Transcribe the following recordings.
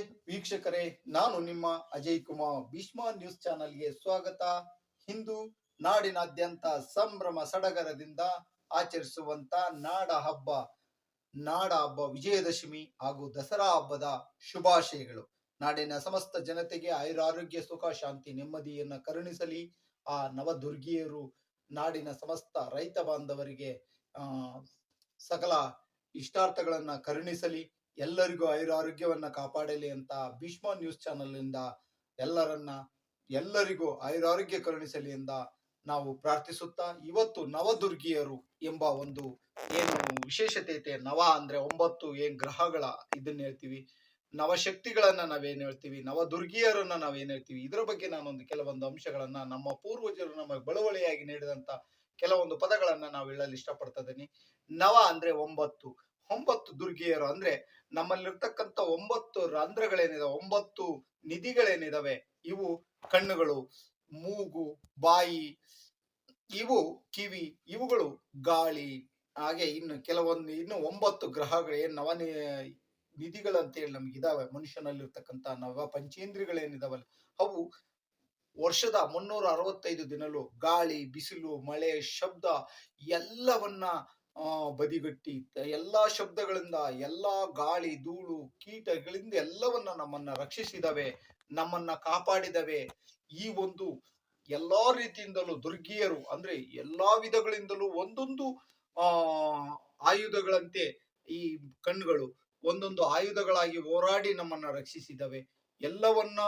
ವೀಕ್ಷಕರೇ, ನಾನು ನಿಮ್ಮ ಅಜಯ್ ಕುಮಾರ್ ಭೀಷ್ಮ ನ್ಯೂಸ್ ಚಾನೆಲ್ಗೆ ಸ್ವಾಗತ. ಹಿಂದೂ ನಾಡಿನಾದ್ಯಂತ ಸಂಭ್ರಮ ಸಡಗರದಿಂದ ಆಚರಿಸುವಂತ ನಾಡ ಹಬ್ಬ ನಾಡ ಹಬ್ಬ ವಿಜಯದಶಮಿ ಹಾಗೂ ದಸರಾ ಹಬ್ಬದ ಶುಭಾಶಯಗಳು. ನಾಡಿನ ಸಮಸ್ತ ಜನತೆಗೆ ಆಯುರಾರೋಗ್ಯ, ಸುಖ, ಶಾಂತಿ, ನೆಮ್ಮದಿಯನ್ನ ಕರುಣಿಸಲಿ. ಆ ನವದುರ್ಗಿಯರು ನಾಡಿನ ಸಮಸ್ತ ರೈತ ಬಾಂಧವರಿಗೆ ಸಕಲ ಇಷ್ಟಾರ್ಥಗಳನ್ನ ಕರುಣಿಸಲಿ. ಎಲ್ಲರಿಗೂ ಆಯುರಾರೋಗ್ಯವನ್ನ ಕಾಪಾಡಲಿ ಅಂತ ಭೀಷ್ಮ ನ್ಯೂಸ್ ಚಾನೆಲ್ ಎಲ್ಲರನ್ನ ಎಲ್ಲರಿಗೂ ಆಯುರಾರೋಗ್ಯ ಕರುಣಿಸಲಿ ಎಂದ ನಾವು ಪ್ರಾರ್ಥಿಸುತ್ತಾ ಇವತ್ತು ನವದುರ್ಗಿಯರು ಎಂಬ ಒಂದು ಏನು ವಿಶೇಷತೆ ಐತೆ ನವ ಅಂದ್ರೆ ಒಂಬತ್ತು ಏನ್ ಗ್ರಹಗಳ ಇದನ್ನ ಹೇಳ್ತೀವಿ. ನವಶಕ್ತಿಗಳನ್ನ ನಾವೇನ್ ಹೇಳ್ತೀವಿ? ನವದುರ್ಗಿಯರನ್ನ ನಾವೇನ್ ಹೇಳ್ತೀವಿ? ಇದರ ಬಗ್ಗೆ ನಾನೊಂದು ಕೆಲವೊಂದು ಅಂಶಗಳನ್ನ ನಮ್ಮ ಪೂರ್ವಜರು ನಮಗೆ ಬಳುವಳಿಯಾಗಿ ನೀಡಿದಂತ ಕೆಲವೊಂದು ಪದಗಳನ್ನ ನಾವು ಹೇಳಲು ಇಷ್ಟಪಡ್ತಾ ಇದ್ದೀನಿ. ನವ ಅಂದ್ರೆ ಒಂಬತ್ತು. ಒಂಬತ್ತು ದುರ್ಗಿಯರು ಅಂದ್ರೆ ನಮ್ಮಲ್ಲಿರ್ತಕ್ಕಂಥ ಒಂಬತ್ತು ರಂಧ್ರಗಳೇನಿದಾವೆ, ಒಂಬತ್ತು ನಿಧಿಗಳೇನಿದಾವೆ, ಇವು ಕಣ್ಣುಗಳು, ಮೂಗು, ಬಾಯಿ, ಇವು ಕಿವಿ, ಇವುಗಳು ಗಾಳಿ. ಹಾಗೆ ಇನ್ನು ಕೆಲವೊಂದು, ಇನ್ನು ಒಂಬತ್ತು ಗ್ರಹಗಳು ಏನ್ ನವ ನಿಧಿಗಳಂತ ಹೇಳಿ ನಮ್ಗೆ ಇದಾವೆ. ಮನುಷ್ಯನಲ್ಲಿರ್ತಕ್ಕಂಥ ನವ ಪಂಚೇಂದ್ರಿಗಳೇನಿದಾವಲ್ಲ, ಅವು ವರ್ಷದ ಮುನ್ನೂರ ಅರವತ್ತೈದು ದಿನಲು ಗಾಳಿ, ಬಿಸಿಲು, ಮಳೆ, ಶಬ್ದ ಎಲ್ಲವನ್ನ ಬದಿಗಟ್ಟಿ ಎಲ್ಲಾ ಶಬ್ದಗಳಿಂದ, ಎಲ್ಲಾ ಗಾಳಿ, ಧೂಳು, ಕೀಟಗಳಿಂದ ಎಲ್ಲವನ್ನ ನಮ್ಮನ್ನ ರಕ್ಷಿಸಿದವೆ, ನಮ್ಮನ್ನ ಕಾಪಾಡಿದವೆ. ಈ ಒಂದು ಎಲ್ಲಾ ರೀತಿಯಿಂದಲೂ ದುರ್ಗಿಯರು ಅಂದ್ರೆ ಎಲ್ಲಾ ವಿಧಗಳಿಂದಲೂ ಒಂದೊಂದು, ಆ, ಆಯುಧಗಳಂತೆ ಈ ಕಣ್ಣುಗಳು ಒಂದೊಂದು ಆಯುಧಗಳಾಗಿ ಹೋರಾಡಿ ನಮ್ಮನ್ನ ರಕ್ಷಿಸಿದವೆ. ಎಲ್ಲವನ್ನ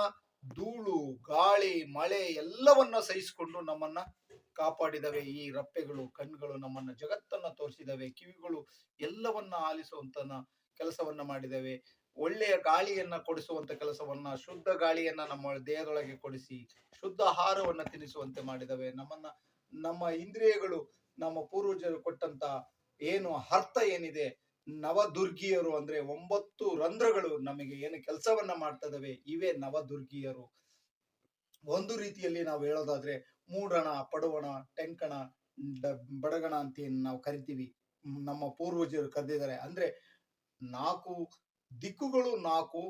ಧೂಳು, ಗಾಳಿ, ಮಳೆ ಎಲ್ಲವನ್ನ ಸಹಿಸಿಕೊಂಡು ನಮ್ಮನ್ನ ಕಾಪಾಡಿದವೆ, ಈ ರಪ್ಪೆಗಳು ಕಣ್ಗಳು ನಮ್ಮನ್ನ ಜಗತ್ತನ್ನ ತೋರಿಸಿದವೆ, ಕಿವಿಗಳು ಎಲ್ಲವನ್ನ ಆಲಿಸುವಂತ ಕೆಲಸವನ್ನ ಮಾಡಿದವೆ. ಒಳ್ಳೆಯ ಗಾಳಿಯನ್ನ ಕೊಡಿಸುವಂತ ಕೆಲಸವನ್ನ, ಶುದ್ಧ ಗಾಳಿಯನ್ನ ನಮ್ಮ ದೇಹದೊಳಗೆ ಕೊಡಿಸಿ, ಶುದ್ಧ ಆಹಾರವನ್ನ ತಿನ್ನಿಸುವಂತೆ ಮಾಡಿದವೆ. ನಮ್ಮನ್ನ, ನಮ್ಮ ಇಂದ್ರಿಯಗಳು, ನಮ್ಮ ಪೂರ್ವಜರು ಕೊಟ್ಟಂತ ಏನು ಅರ್ಥ ಏನಿದೆ? ನವದುರ್ಗಿಯರು ಅಂದ್ರೆ ಒಂಬತ್ತು ರಂಧ್ರಗಳು ನಮಗೆ ಏನು ಕೆಲಸವನ್ನ ಮಾಡ್ತದವೆ, ಇವೇ ನವದುರ್ಗಿಯರು. ಒಂದು ರೀತಿಯಲ್ಲಿ ನಾವು ಹೇಳೋದಾದ್ರೆ ಮೂಡಣ, ಪಡುವಣ, ಟೆಂಕಣ ಬಡಗಣ ಅಂತ ನಾವು ಕರಿತೀವಿ ನಮ್ಮ ಪೂರ್ವಜರು ಕರೆದಿದ್ದಾರೆ. ಅಂದ್ರೆ ನಾಲ್ಕು ದಿಕ್ಕುಗಳು, ನಾಲ್ಕು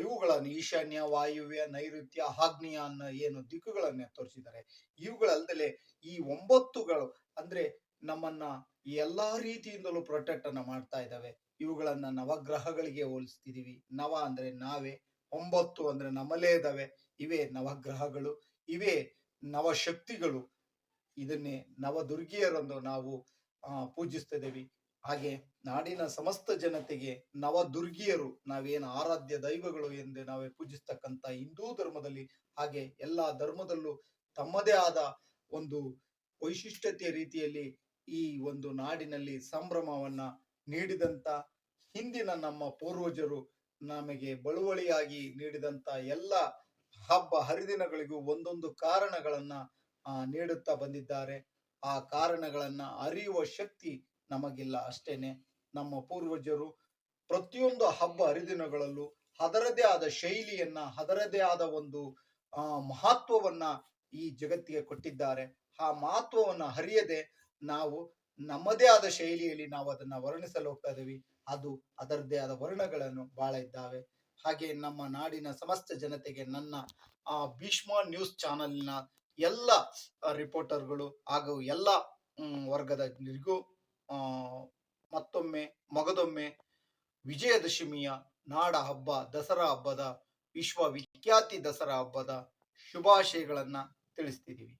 ಇವುಗಳನ್ನು ಈಶಾನ್ಯ, ವಾಯುವ್ಯ, ನೈಋತ್ಯ, ಆಗ್ನೇಯ ಅನ್ನೋ ಏನು ದಿಕ್ಕುಗಳನ್ನ ತೋರಿಸಿದ್ದಾರೆ. ಇವುಗಳಲ್ದಲೆ ಈ ಒಂಬತ್ತುಗಳು ಅಂದ್ರೆ ನಮ್ಮನ್ನ ಎಲ್ಲಾ ರೀತಿಯಿಂದಲೂ ಪ್ರೊಟೆಕ್ಟ್ ಅನ್ನ ಮಾಡ್ತಾ ಇದ್ದಾವೆ. ಇವುಗಳನ್ನ ನವಗ್ರಹಗಳಿಗೆ ಹೋಲಿಸ್ತಿದೀವಿ ನವ ಅಂದ್ರೆ ನಾವೇ, ಒಂಬತ್ತು ಅಂದ್ರೆ ನಮ್ಮಲ್ಲೇ ಇದಾವೆ ಇವೇ ನವಗ್ರಹಗಳು, ಇವೇ ನವಶಕ್ತಿಗಳು. ಇದನ್ನೇ ನವದುರ್ಗಿಯರಂದು ನಾವು ಪೂಜಿಸ್ತಿದ್ದೇವೆ. ಹಾಗೆ ನಾಡಿನ ಸಮಸ್ತ ಜನತೆಗೆ ನವದುರ್ಗಿಯರು ನಾವೇನು ಆರಾಧ್ಯ ದೈವಗಳು ಎಂದು ನಾವೇ ಪೂಜಿಸ್ತಕ್ಕಂಥ ಹಿಂದೂ ಧರ್ಮದಲ್ಲಿ, ಹಾಗೆ ಎಲ್ಲಾ ಧರ್ಮದಲ್ಲೂ ತಮ್ಮದೇ ಆದ ಒಂದು ವೈಶಿಷ್ಟ್ಯತೆಯ ರೀತಿಯಲ್ಲಿ ಈ ಒಂದು ನಾಡಿನಲ್ಲಿ ಸಂಭ್ರಮವನ್ನ ನೀಡಿದಂತ ಹಿಂದಿನ ನಮ್ಮ ಪೂರ್ವಜರು ನಮಗೆ ಬಳುವಳಿಯಾಗಿ ನೀಡಿದಂತ ಎಲ್ಲ ಹಬ್ಬ ಹರಿದಿನಗಳಿಗೂ ಒಂದೊಂದು ಕಾರಣಗಳನ್ನ ನೀಡುತ್ತಾ ಬಂದಿದ್ದಾರೆ. ಆ ಕಾರಣಗಳನ್ನ ಅರಿಯುವ ಶಕ್ತಿ ನಮಗಿಲ್ಲ ಅಷ್ಟೇನೆ. ನಮ್ಮ ಪೂರ್ವಜರು ಪ್ರತಿಯೊಂದು ಹಬ್ಬ ಹರಿದಿನಗಳಲ್ಲೂ ಅದರದೇ ಆದ ಶೈಲಿಯನ್ನ ಅದರದೇ ಆದ ಒಂದು, ಆ, ಮಹತ್ವವನ್ನ ಈ ಜಗತ್ತಿಗೆ ಕೊಟ್ಟಿದ್ದಾರೆ. ಆ ಮಹತ್ವವನ್ನ ಹರಿಯದೆ ನಾವು ನಮ್ಮದೇ ಆದ ಶೈಲಿಯಲ್ಲಿ ನಾವು ಅದನ್ನ ವರ್ಣಿಸಲು ಹೋಗ್ತಾ ಇದೀವಿ ಅದು ಅದರದೇ ಆದ ವರ್ಣಗಳನ್ನು ಬಹಳ ಇದ್ದಾವೆ. ಹಾಗೆ ನಮ್ಮ ನಾಡಿನ ಸಮಸ್ತ ಜನತೆಗೆ ನನ್ನ ಆ ಭೀಷ್ಮ ನ್ಯೂಸ್ ಚಾನೆಲ್ನ ಎಲ್ಲ ರಿಪೋರ್ಟರ್ಗಳು ಹಾಗೂ ಎಲ್ಲ ವರ್ಗದ ಆ, ಮತ್ತೊಮ್ಮೆ ಮಗದೊಮ್ಮೆ ವಿಜಯದಶಮಿಯ ನಾಡ ಹಬ್ಬ, ದಸರಾ ಹಬ್ಬದ ವಿಶ್ವ ವಿಖ್ಯಾತಿ ದಸರಾ ಹಬ್ಬದ ಶುಭಾಶಯಗಳನ್ನ ತಿಳಿಸ್ತಿದ್ದೀವಿ.